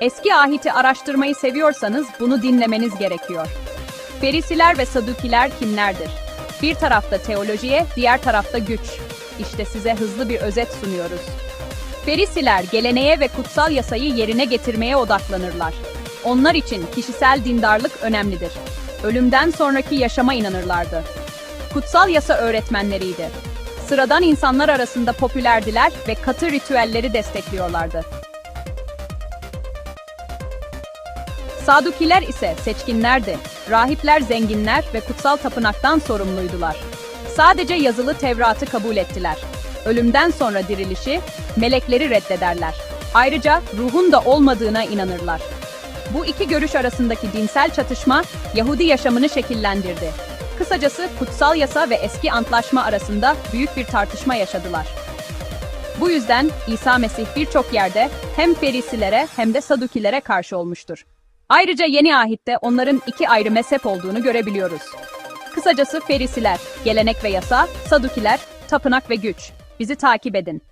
Eski ahiti araştırmayı seviyorsanız bunu dinlemeniz gerekiyor. Ferisiler ve Sadukiler kimlerdir? Bir tarafta teolojiye, diğer tarafta güç. İşte size hızlı bir özet sunuyoruz. Ferisiler geleneğe ve kutsal yasayı yerine getirmeye odaklanırlar. Onlar için kişisel dindarlık önemlidir. Ölümden sonraki yaşama inanırlardı. Kutsal yasa öğretmenleriydi. Sıradan insanlar arasında popülerdiler ve katı ritüelleri destekliyorlardı. Sadukiler ise seçkinlerdi. Rahipler zenginler ve kutsal tapınaktan sorumluydular. Sadece yazılı Tevrat'ı kabul ettiler. Ölümden sonra dirilişi, melekleri reddederler. Ayrıca ruhun da olmadığına inanırlar. Bu iki görüş arasındaki dinsel çatışma Yahudi yaşamını şekillendirdi. Kısacası kutsal yasa ve eski antlaşma arasında büyük bir tartışma yaşadılar. Bu yüzden İsa Mesih birçok yerde hem Ferisilere hem de Sadukilere karşı olmuştur. Ayrıca yeni ahitte onların iki ayrı mezhep olduğunu görebiliyoruz. Kısacası Ferisiler, gelenek ve yasa, Sadukiler, tapınak ve güç. Bizi takip edin.